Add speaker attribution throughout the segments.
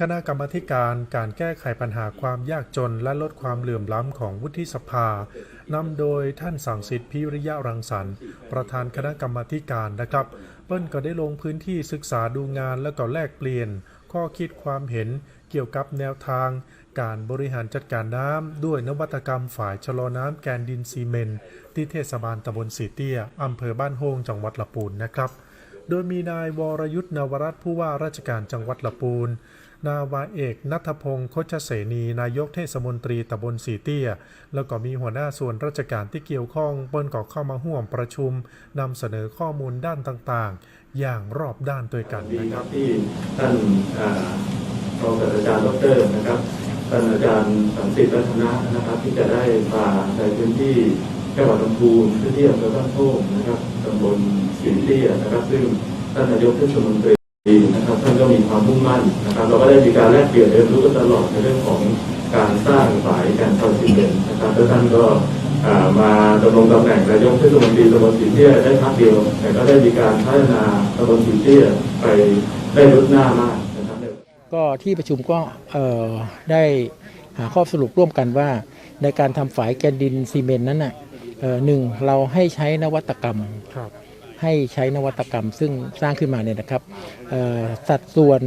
Speaker 1: คณะกรรมการการแก้ไขปัญหาความยากจนและลดความเหลื่อมล้ำของวุฒิสภานำโดยท่านสังสิทธิ์พิริยะรังสรรค์ประธานคณะกรรมการนะครับ เปิ้ลก็ได้ลงพื้นที่ศึกษาดูงานและก็แลกเปลี่ยน ข้อคิดความเห็นเกี่ยวกับแนวทาง การบริหารจัดการน้ำด้วยนวัตกรรมฝ่ายชะลอน้ำแกนดินซีเมนที่เทศบาลตำบลสีเตี้ยอำเภอบ้านโฮงจังหวัดละปูนนะครับ โดยมีนายวรยุทธ์นวรัตน์ผู้ว่าราชการจังหวัดละปูน นาวาเอกนัทพงศ์โคชเสนี นายกเทศมนตรีตำบลสีเตี้ย แล้วก็มีหัวหน้าส่วนราชการที่เกี่ยวข้องเปิ้นก็เข้ามาห่วมประชุมนำเสนอข้อมูลด้านต่างๆ อย่างรอบด้านด้วยกัน
Speaker 2: ดี
Speaker 1: นะครั
Speaker 2: บที่ท่านรองศาสตราจารย์ดอกเตอรนะครับท่านอาจารย์สังสิทธิ์รัตนะนะครับ ที่จะได้มาในพื้นที่จังหวัดลำพูนพื้นที่อำเภอบ้านโป่งนะครับตำบลสินเตี้ยนะครับ ซึ่งท่านนายกเทศมนตรี นะครับท่านก็มีความมุ่งมั่นนะครับเราก็ได้มีการแลกเปลี่ยนเรียนรู้กันตลอดในเรื่องของการสร้างฝายการทำซีเมนต์นะครับแล้วท่านก็มาดำรงตำแหน่งนายกเทศมนตรีตำบลสินเตี้ยได้พักเดียว แต่ก็ได้มีการพัฒนาตำบลสินเตี้ยไปได้รุดหน้ามากนะครับ
Speaker 3: ก็ที่ประชุมก็ได้หาข้อสรุปร่วมกันว่า ในการทำฝายแกนดินซีเมนต์นั้นน่ะหนึ่งเราให้ใช้นวัตกรรม ให้ใช้นวัตกรรม ซึ่งสร้างขึ้นมาเนี่ยนะครับสัดส่วน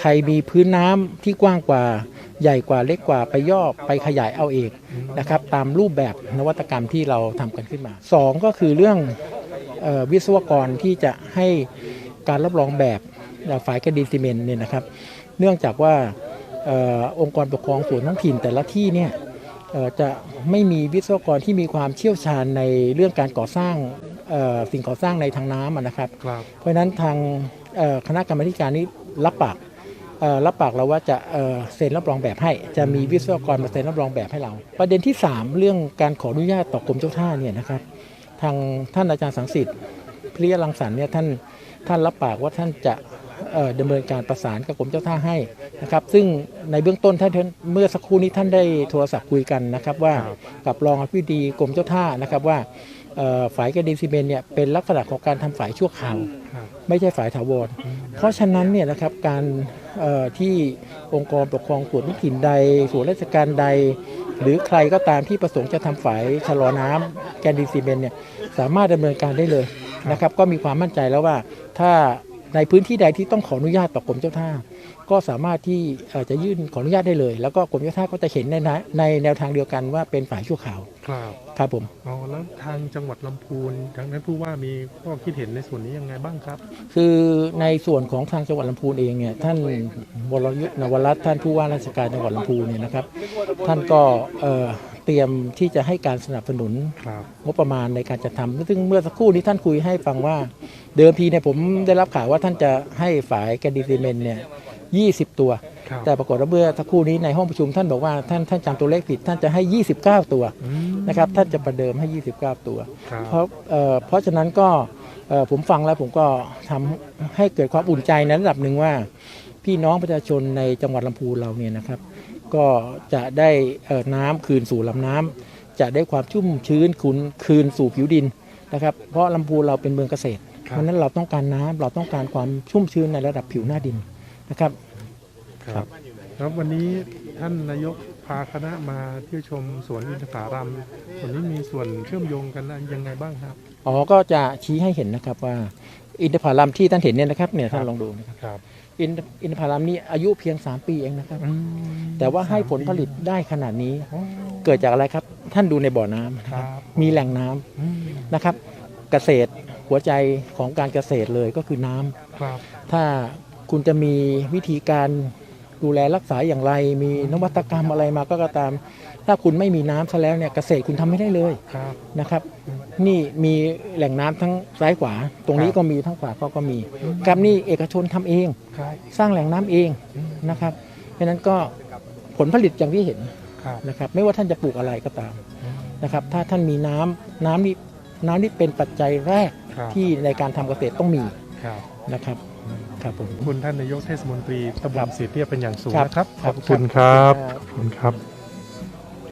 Speaker 3: ใครมีพื้นน้ำที่กว้างกว่าใหญ่กว่าเล็กกว่าไปย่อไปขยายเอาเองนะครับตามรูปแบบนวัตกรรมที่เราทำกันขึ้นมาสองก็คือเรื่องออวิศวกรที่จะให้การรับรองแบบฝายแกนดินซีเมนต์เนี่ยนะครับ เนื่องจากว่าออองค์กรปกครองส่วนท้องถิ่นแต่ละที่เนี่ยจะไม่มีวิศวกรที่มีความเชี่ยวชาญในเรื่องการก่อสร้าง สิ่งก่อสร้างในทางน้ำอะนะครับ
Speaker 1: ครับ
Speaker 3: เพราะฉะนั้นทางเอ่อคณะกรรมาธิการนี้รับปากเอ่อรับปากเราว่าจะเอ่อเซ็นรับรองแบบให้ จะมีวิศวกรมาเซ็นรับรองแบบให้เรา ประเด็นที่ 3 เรื่องการขออนุญาตต่อกรมเจ้าท่าเนี่ยนะครับทางท่านอาจารย์สังสิทธิ์พิริยรังสรรค์เนี่ยท่านท่านรับปากว่าท่านจะเอ่อดำเนินการประสานกับกรมเจ้าท่าให้นะครับ ซึ่งในเบื้องต้นท่านท่านเมื่อสักครู่นี้ท่านได้โทรศัพท์คุยกันนะครับว่ากับรองอธิบดีกรมเจ้าท่านะครับว่าเอ่อ ฝายกระดินซีเมนต์เนี่ยเป็นลักษณะของการทำฝายชั่วคราว
Speaker 1: ครับ
Speaker 3: ไม่ใช่ฝ่ายถาวร เพราะฉะนั้นเนี่ยนะครับการเอ่อที่องค์กรปกครองส่วนท้องถิ่นใดส่วนราชการใด หรือใครก็ตามที่ประสงค์จะทำฝายชะลอน้ำแกนดินซีเมนต์เนี่ยสามารถดำเนินการได้เลยนะครับ ก็มีความมั่นใจแล้วว่าถ้า ในพื้นที่ใดที่ต้องขออนุญาตต่อกรมเจ้าท่า ก็สามารถที่เอ่อจะยื่นขออนุญาตได้เลย แล้วก็กรมเจ้าท่าก็จะเห็นในนะในแนวทางเดียวกันว่าเป็นฝ่ายชั่วคราว
Speaker 1: ครับ
Speaker 3: ครับผม
Speaker 1: อ๋อแล้วทางจังหวัดลำพูนทางนั้นผู้ว่ามีข้อคิดเห็นในส่วนนี้ยังไงบ้างครับ
Speaker 3: คือในส่วนของทางจังหวัดลำพูนเองเนี่ยท่านวรยุทธ์นวรัตน์ท่านผู้ว่าราชการจังหวัดลำพูนเนี่ยนะครับ ท่านก็เอ่อเตรียมที่จะให้การสนับสนุน
Speaker 1: ครับ
Speaker 3: งบประมาณในการจัดทำซึ่งเมื่อสักครู่นี้ท่านคุยให้ฟังว่า เดิมทีเนี่ยผมได้รับข่าวว่าท่านจะให้ฝายแกนดิซีเมนต์เนี่ย20ตัว
Speaker 1: ครับ
Speaker 3: แต่ปรากฏว่าเมื่อสักครู่นี้ในห้องประชุมท่านบอกว่าท่านท่านจำตัวเลขผิดท่านจะให้ 29 ตัว
Speaker 1: อืม
Speaker 3: นะครับท่านจะประเดิมให้ 29 ตัว
Speaker 1: ครับ
Speaker 3: เพราะเอ่อเพราะฉะนั้นก็เอ่อผมฟังแล้วผมก็ทำให้เกิดความอุ่นใจในระดับหนึ่งว่า พี่น้องประชาชนในจังหวัดลำพูนเราเนี่ยนะครับ ก็จะได้เอ่อน้ำคืนสู่ลำน้ำจะได้ความชุ่มชื้นคืนคืนสู่ผิวดินนะครับ เพราะลำพูนเราเป็นเมืองเกษตร เพราะฉะนั้นเราต้องการน้ำเราต้องการความชุ่มชื้นในระดับผิวหน้าดินนะครับ
Speaker 1: ครับครับวันนี้ท่านนายกพาคณะมาเที่ยวชมสวนอินทผลัมส่วนนี้มีส่วนเชื่อมโยงกันยังไงบ้างครับ
Speaker 3: อ๋อก็จะชี้ให้เห็นนะครับว่าอินทผลัมที่ท่านเห็นเนี่ยนะครับเนี่ยท่านลองดูนะครับ
Speaker 1: ครับ
Speaker 3: อินอินทผลัมนี่อายุเพียง 3 ปีเองนะครับ แต่ว่าให้ผลผลิตได้ขนาดนี้ เกิดจากอะไรครับ ท่านดูในบ่อน้ำนะ
Speaker 1: ค
Speaker 3: ค
Speaker 1: รั
Speaker 3: รั
Speaker 1: บบ
Speaker 3: มีแหล่งน้ำ
Speaker 1: อืม
Speaker 3: นะครับ เกษตร หัวใจของการเกษตรเลยก็คือน้ำ
Speaker 1: ครับ
Speaker 3: ถ้าคุณจะมีวิธีการดูแลรักษาอย่างไร มีนวัตกรรมอะไรมาก็ก็ตาม ถ้าคุณไม่มีน้ำซะแล้วเนี่ยเกษตรคุณทำไม่ได้เลย
Speaker 1: ครับ
Speaker 3: นะครับ นี่มีแหล่งน้ำทั้งซ้ายขวา ตรงนี้
Speaker 1: ครับ
Speaker 3: ก็มีทั้งขวาก็ก็มีครับนี่เอกชนทำเอง
Speaker 1: ครับ
Speaker 3: สร้างแหล่งน้ำเองนะครับเพราะฉะนั้นก็ผลผลิตอย่างที่เห็น
Speaker 1: ครับ
Speaker 3: นะครับ ไม่ว่าท่านจะปลูกอะไรก็ตามนะครับ ถ้าท่านมีน้ำน้ำนี่น้ำนี่เป็นปัจจัยแรก
Speaker 1: ครับ
Speaker 3: ที่ในการทำเกษตรต้องมี
Speaker 1: ครับ
Speaker 3: นะครับครับผม
Speaker 1: ขอบคุณท่านนายกเทศมนตรีตำบ
Speaker 3: ครั
Speaker 1: ล
Speaker 3: บ
Speaker 1: สีเตี้ยเป็นอย่างสูง
Speaker 3: ครับ
Speaker 1: นะครับ
Speaker 3: ครับ
Speaker 1: ขอบคุณครับ
Speaker 3: ครับ
Speaker 1: ขอบคุณครับ